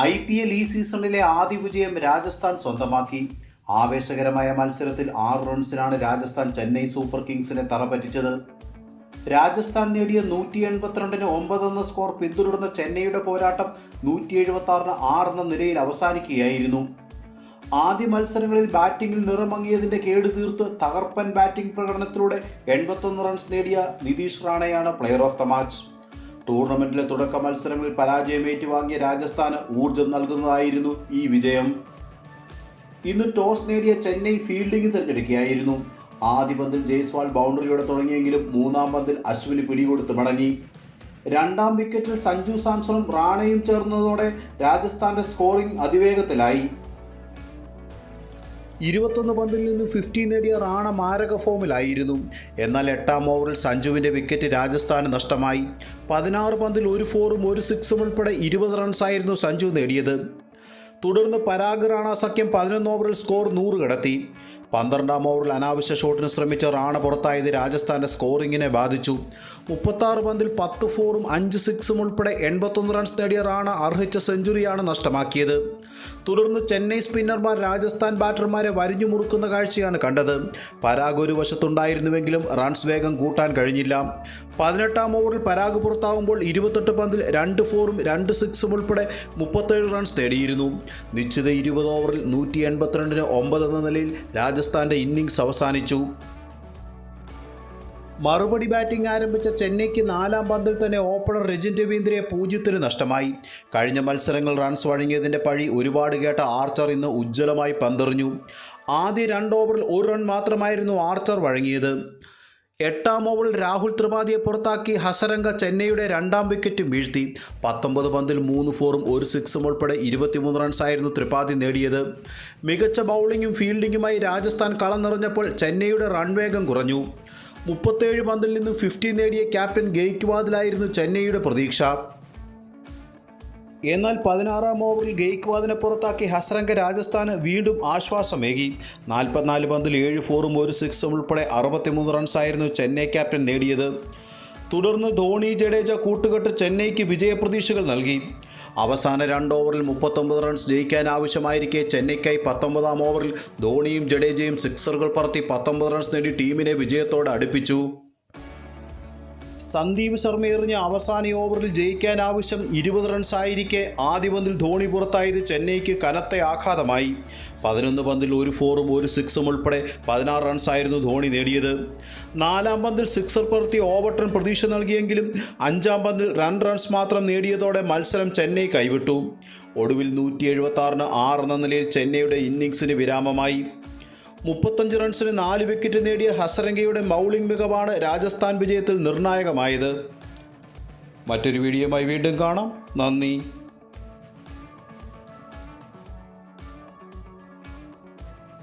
I P L ഈ സീസണിലെ ആദ്യ വിജയം രാജസ്ഥാൻ സ്വന്തമാക്കി. ആവേശകരമായ മത്സരത്തിൽ ആറ് റൺസിനാണ് രാജസ്ഥാൻ ചെന്നൈ സൂപ്പർ കിങ്സിനെ തറപറ്റിച്ചത്. രാജസ്ഥാൻ നേടിയ നൂറ്റി എൺപത്തിരണ്ടിന് ഒമ്പത് എന്ന സ്കോർ പിന്തുടർന്ന ചെന്നൈയുടെ പോരാട്ടം നൂറ്റി എഴുപത്തി ആറിന് ആറ് എന്ന നിലയിൽ അവസാനിക്കുകയായിരുന്നു. ആദ്യ മത്സരങ്ങളിൽ ബാറ്റിംഗിൽ നിറമങ്ങിയതിന്റെ കേട് തീർത്ത് തകർപ്പൻ ബാറ്റിംഗ് പ്രകടനത്തിലൂടെ എൺപത്തൊന്ന് റൺസ് നേടിയ നിതീഷ് റാണയാണ് പ്ലെയർ ഓഫ് ദ മാച്ച്. ടൂർണമെന്റിലെ തുടക്ക മത്സരങ്ങളിൽ പരാജയം വാങ്ങിയ രാജസ്ഥാന് ഊർജം നൽകുന്നതായിരുന്നു ഈ വിജയം. ഇന്ന് ടോസ് നേടിയ ചെന്നൈ ഫീൽഡിംഗ് തിരഞ്ഞെടുക്കുകയായിരുന്നു. ആദ്യ പന്തിൽ ജയ്സ്വാൾ ബൗണ്ടറിയോടെ തുടങ്ങിയെങ്കിലും മൂന്നാം പന്തിൽ അശ്വിന് പിടികൊടുത്ത് മടങ്ങി. രണ്ടാം വിക്കറ്റിൽ സഞ്ജു സാംസണും റാണയും ചേർന്നതോടെ രാജസ്ഥാന്റെ സ്കോറിംഗ് അതിവേഗത്തിലായി. ഇരുപത്തൊന്ന് പന്തിൽ നിന്ന് ഫിഫ്റ്റി നേടിയ റാണ മാരക ഫോമിലായിരുന്നു. എന്നാൽ എട്ടാം ഓവറിൽ സഞ്ജുവിന്റെ വിക്കറ്റ് രാജസ്ഥാന് നഷ്ടമായി. പതിനാറ് പന്തിൽ ഒരു ഫോറും ഒരു സിക്സും ഉൾപ്പെടെ ഇരുപത് റൺസായിരുന്നു സഞ്ജു നേടിയത്. തുടർന്ന് പരാഗ് റാണ സഖ്യം പതിനൊന്ന് ഓവറിൽ സ്കോർ നൂറ് കടത്തി. പന്ത്രണ്ടാം ഓവറിൽ അനാവശ്യ ഷോട്ടിന് ശ്രമിച്ച റാണ പുറത്തായത് രാജസ്ഥാന്റെ സ്കോറിങ്ങിനെ ബാധിച്ചു. മുപ്പത്താറ് പന്തിൽ പത്ത് ഫോറും അഞ്ച് സിക്സും ഉൾപ്പെടെ എൺപത്തൊന്ന് റൺസ് നേടിയ റാണ അർഹിച്ച സെഞ്ചുറിയാണ് നഷ്ടമാക്കിയത്. തുടർന്ന് ചെന്നൈ സ്പിന്നർമാർ രാജസ്ഥാൻ ബാറ്റർമാരെ വരിഞ്ഞു മുറുക്കുന്ന കാഴ്ചയാണ് കണ്ടത്. പരാഗ് ഒരു വശത്തുണ്ടായിരുന്നുവെങ്കിലും റൺസ് വേഗം കൂട്ടാൻ കഴിഞ്ഞില്ല. പതിനെട്ടാം ഓവറിൽ പരാഗ് പുറത്താവുമ്പോൾ ഇരുപത്തെട്ട് പന്തിൽ രണ്ട് ഫോറും രണ്ട് സിക്സും ഉൾപ്പെടെ മുപ്പത്തേഴ് റൺസ് നേടിയിരുന്നു. നിശ്ചിത ഇരുപത് ഓവറിൽ നൂറ്റി എൺപത്തിരണ്ടിന് ഒമ്പത് എന്ന നിലയിൽ രാജസ്ഥാന്റെ ഇന്നിംഗ്സ് അവസാനിച്ചു. മറുപടി ബാറ്റിംഗ് ആരംഭിച്ച ചെന്നൈക്ക് നാലാം പന്തിൽ തന്നെ ഓപ്പണർ രജിൻ രവീന്ദ്രയെ പൂജ്യത്തിന് നഷ്ടമായി. കഴിഞ്ഞ മത്സരങ്ങൾ റൺസ് വഴങ്ങിയതിന്റെ പഴി ഒരുപാട് കേട്ട ആർച്ചർ ഇന്ന് ഉജ്ജ്വലമായി പന്തെറിഞ്ഞു. ആദ്യ രണ്ട് ഓവറിൽ ഒരു റൺ മാത്രമായിരുന്നു ആർച്ചർ വഴങ്ങിയത്. എട്ടാം ഓവറിൽ രാഹുൽ ത്രിപാഠിയെ പുറത്താക്കി ഹസരംഗ ചെന്നൈയുടെ രണ്ടാം വിക്കറ്റും വീഴ്ത്തി. പത്തൊമ്പത് പന്തിൽ മൂന്ന് ഫോറും ഒരു സിക്സും ഉൾപ്പെടെ ഇരുപത്തിമൂന്ന് റൺസായിരുന്നു ത്രിപാഠി നേടിയത്. മികച്ച ബൗളിങ്ങും ഫീൽഡിങ്ങുമായി രാജസ്ഥാൻ കളം നിറഞ്ഞപ്പോൾ ചെന്നൈയുടെ റൺവേഗം കുറഞ്ഞു. മുപ്പത്തേഴ് പന്തിൽ നിന്നും ഫിഫ്റ്റി നേടിയ ക്യാപ്റ്റൻ ഗെയ്ക്വാദിലായിരുന്നു ചെന്നൈയുടെ പ്രതീക്ഷ. എന്നാൽ പതിനാറാം ഓവറിൽ ഗെയ്ക്വാദിനെ പുറത്താക്കി ഹസ്രംഗ രാജസ്ഥാന് വീണ്ടും ആശ്വാസമേകി. നാൽപ്പത്തിനാല് പന്തിൽ ഏഴ് ഫോറും ഒരു സിക്സും ഉൾപ്പെടെ അറുപത്തിമൂന്ന് റൺസായിരുന്നു ചെന്നൈ ക്യാപ്റ്റൻ നേടിയത്. തുടർന്ന് ധോണി ജഡേജ കൂട്ടുകെട്ട് ചെന്നൈക്ക് വിജയപ്രതീക്ഷകൾ നൽകി. അവസാന രണ്ട് ഓവറിൽ മുപ്പത്തൊമ്പത് റൺസ് ജയിക്കാൻ ആവശ്യമായിരിക്കെ ചെന്നൈക്കായി പത്തൊമ്പതാം ഓവറിൽ ധോണിയും ജഡേജയും സിക്സറുകൾ പറത്തി പത്തൊമ്പത് റൺസ് നേടി ടീമിനെ വിജയത്തോടെ അടുപ്പിച്ചു. സന്ദീപ് ശർമ്മ എറിഞ്ഞ അവസാന ഓവറിൽ ജയിക്കാൻ ആവശ്യം ഇരുപത് റൺസ് ആയിരിക്കെ ആദ്യ പന്തിൽ ധോണി പുറത്തായത് ചെന്നൈക്ക് കനത്ത ആഘാതമായി. പതിനൊന്ന് പന്തിൽ ഒരു ഫോറും ഒരു സിക്സും ഉൾപ്പെടെ പതിനാറ് റൺസായിരുന്നു ധോണി നേടിയത്. നാലാം പന്തിൽ സിക്സർ പറത്തി ഓവർട്ടൺ പ്രതീക്ഷ നൽകിയെങ്കിലും അഞ്ചാം പന്തിൽ റൺ റൺസ് മാത്രം നേടിയതോടെ മത്സരം ചെന്നൈ കൈവിട്ടു. ഒടുവിൽ നൂറ്റി എഴുപത്തി ആറിന് ആറ് എന്ന നിലയിൽ ചെന്നൈയുടെ ഇന്നിങ്സിന് വിരാമമായി. മുപ്പത്തഞ്ച് റൺസിന് നാല് വിക്കറ്റ് നേടിയ ഹസരംഗയുടെ മൗളിംഗ് മികവാണ് രാജസ്ഥാൻ വിജയത്തിൽ നിർണായകമായത്. മറ്റൊരു വീഡിയോയുമായി വീണ്ടും കാണാം. നന്ദി.